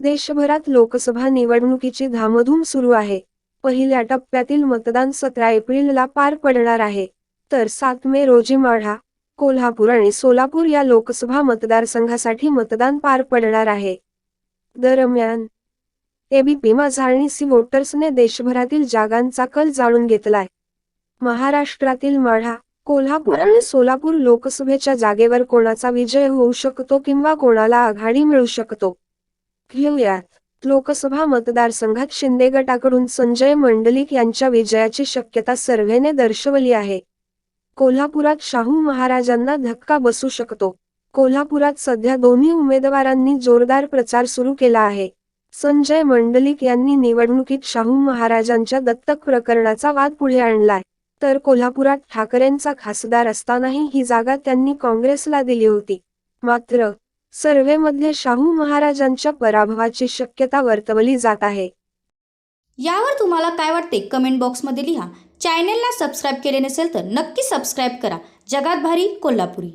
देशभरात लोकसभा निवडणुकीची धामधूम सुरू आहे. पहिल्या टप्प्यातील मतदान सतरा एप्रिलला पार पडणार आहे. तर सात मे रोजी माढा कोल्हापूर आणि सोलापूर या लोकसभा मतदारसंघासाठी मतदान पार पडणार आहे. दरम्यान एबीपी माझा आणि सी वोटर्सने देशभरातील जागांचा कल जाणून घेतलाय. महाराष्ट्रातील माढा कोल्हापूर आणि सोलापूर लोकसभेच्या जागेवर कोणाचा विजय होऊ शकतो किंवा कोणाला आघाडी मिळू शकतो? घेऊयात. लोकसभा मतदारसंघात शिंदे गटाकडून संजय मंडलिक यांच्या विजयाची शक्यता सर्व्हेने दर्शवली आहे. कोल्हापुरात शाहू महाराजांना धक्का बसू शकतो. कोल्हापुरात सध्या दोन्ही उमेदवारांनी जोरदार प्रचार सुरू केला आहे. संजय मंडलिक यांनी निवडणुकीत शाहू महाराजांच्या दत्तक प्रकरणाचा वाद पुढे आणलाय. तर कोल्हापुरात ठाकरेंचा खासदार असतानाही ही जागा त्यांनी काँग्रेसला दिली होती. मात्र सर्व्हेमध्ये शाहू महाराजांच्या पराभवाची शक्यता वर्तवली जात आहे. यावर तुम्हाला काय वाटते कमेंट बॉक्समध्ये लिहा. चॅनेलला सबस्क्राईब केले नसेल तर नक्की सबस्क्राईब करा. जगात भारी कोल्हापुरी.